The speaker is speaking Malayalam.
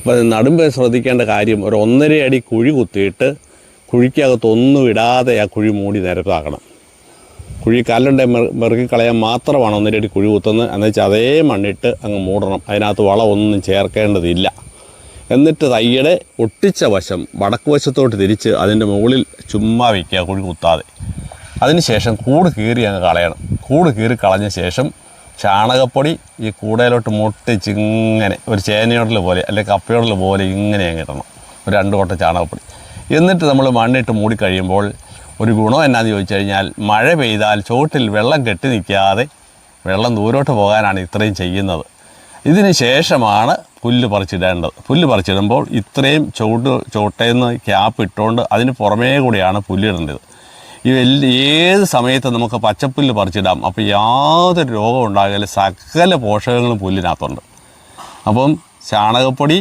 അപ്പോൾ നടുമ്പോൾ ശ്രദ്ധിക്കേണ്ട കാര്യം ഒരു ഒന്നര അടി കുഴി കുത്തിയിട്ട് കുഴിക്കകത്ത് ഒന്നും ഇടാതെ ആ കുഴി മൂടി നിരപ്പാക്കണം. കുഴി കല്ലുണ്ടെ മെറുക്കിക്കളയാൻ മാത്രമാണ് ഒന്നര അടി കുഴി കുത്തുന്നത്. എന്ന് വെച്ചാൽ അതേ മണ്ണിട്ട് അങ്ങ് മൂടണം. അതിനകത്ത് വളമൊന്നും ചേർക്കേണ്ടതില്ല. എന്നിട്ട് തയ്യടെ ഒട്ടിച്ച വശം വടക്ക് വശത്തോട്ട് തിരിച്ച് അതിന്റെ മുകളിൽ ചുമ്മാ വയ്ക്കുക കുഴി കുത്താതെ. അതിനുശേഷം കൂട് കീറി അങ്ങ് കളയണം. കൂട് കീറി കളഞ്ഞ ശേഷം ചാണകപ്പൊടി ഈ കൂടയിലോട്ട് മുട്ടിച്ച് ഇങ്ങനെ ഒരു ചേനയോടൽ പോലെ അല്ലെങ്കിൽ കപ്പയോടൽ പോലെ ഇങ്ങനെ ഇടണം. ഒരു രണ്ട് കൊട്ട ചാണകപ്പൊടി. എന്നിട്ട് നമ്മൾ മണ്ണിട്ട് മൂടിക്കഴിയുമ്പോൾ ഒരു ഗുണം എന്നാന്ന് ചോദിച്ചു കഴിഞ്ഞാൽ മഴ പെയ്താൽ ചോട്ടിൽ വെള്ളം കെട്ടി നിൽക്കാതെ വെള്ളം ദൂരോട്ട് പോകാനാണ് ഇത്രയും ചെയ്യുന്നത്. ഇതിന് ശേഷമാണ് പുല്ല് പറിച്ചിടേണ്ടത്. പുല്ല് പറിച്ചിടുമ്പോൾ ഇത്രയും ചുവട് ചുവട്ടേന്ന് ക്യാപ്പ് ഇട്ടുകൊണ്ട് അതിന് പുറമേ കൂടിയാണ് പുല്ലിടേണ്ടത് ഈ ഏത് സമയത്ത് നമുക്ക് പച്ചപ്പുല്ല് പറിച്ചിടാം? അപ്പോൾ യാതൊരു രോഗം ഉണ്ടാകില്ല സകല പോഷകങ്ങളും പുല്ലിനകത്തുണ്ട്. അപ്പം ചാണകപ്പൊടി